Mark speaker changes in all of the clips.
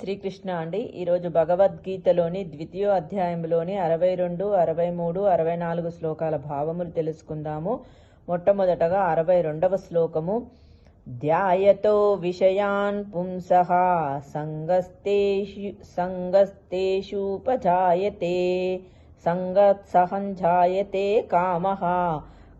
Speaker 1: శ్రీకృష్ణ అండి. ఈరోజు భగవద్గీతలోని ద్వితీయ అధ్యాయంలోని అరవై రెండు అరవై మూడు అరవై నాలుగు శ్లోకాల భావములు తెలుసుకుందాము. మొట్టమొదటగా అరవై రెండవ శ్లోకము. ధ్యాయతో విషయాన్ పుంసః సంగస్తేషు సంగస్తేషూపజాయతే సంగత్సహంజాయతే కామః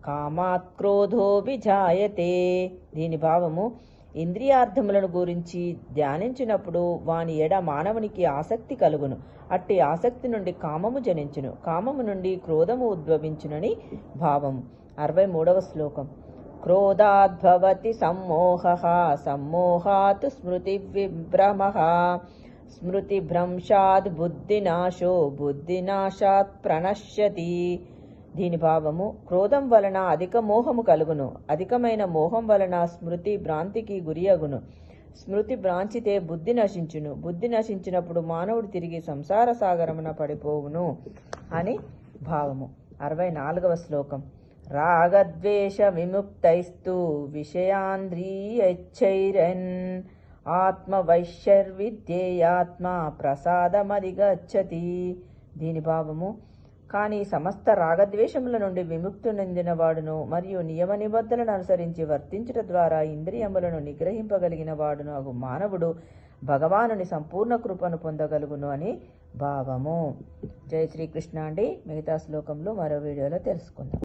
Speaker 1: కామాత్ క్రోధోభిజాయతే. దీని భావము ఇంద్రియార్థములను గురించి ధ్యానించినప్పుడు వాని ఎడ మానవునికి ఆసక్తి కలుగును. అట్టి ఆసక్తి నుండి కామము జనించును. కామము నుండి క్రోధము ఉద్భవించునని భావం అరవై మూడవ శ్లోకం. క్రోధాద్భవతి సమ్మోహ సమ్మోహాత్ స్మృతి విభ్రమ స్మృతిభ్రంశాద్ బుద్ధినాశో బుద్ధినాశాత్ ప్రణశ్యతి. దీని భావము క్రోధం వలన అధిక మోహము కలుగును. అధికమైన మోహం వలన స్మృతి భ్రాంతికి గురియగును. స్మృతి భ్రాంచితే బుద్ధి నశించును. బుద్ధి నశించినప్పుడు మానవుడు తిరిగి సంసార సాగరమున పడిపోవును అని భావము. అరవై నాలుగవ శ్లోకం. రాగద్వేష విముక్తైస్తు విషయాంద్రియైచ్చైరన్ ఆత్మవైశ్యర్విద్యేయాత్మ ప్రసాదమధిగచ్చతి. దీని భావము కానీ సమస్త రాగద్వేషముల నుండి విముక్తి వాడును మరియు నియమ నిబద్ధలను అనుసరించి వర్తించుట ద్వారా ఇంద్రియములను నిగ్రహింపగలిగిన వాడును అగు మానవుడు భగవానుని సంపూర్ణ కృపను పొందగలుగును అని భావము. జయ శ్రీకృష్ణ అండి. మిగతా శ్లోకంలో మరో వీడియోలో తెలుసుకుందాం.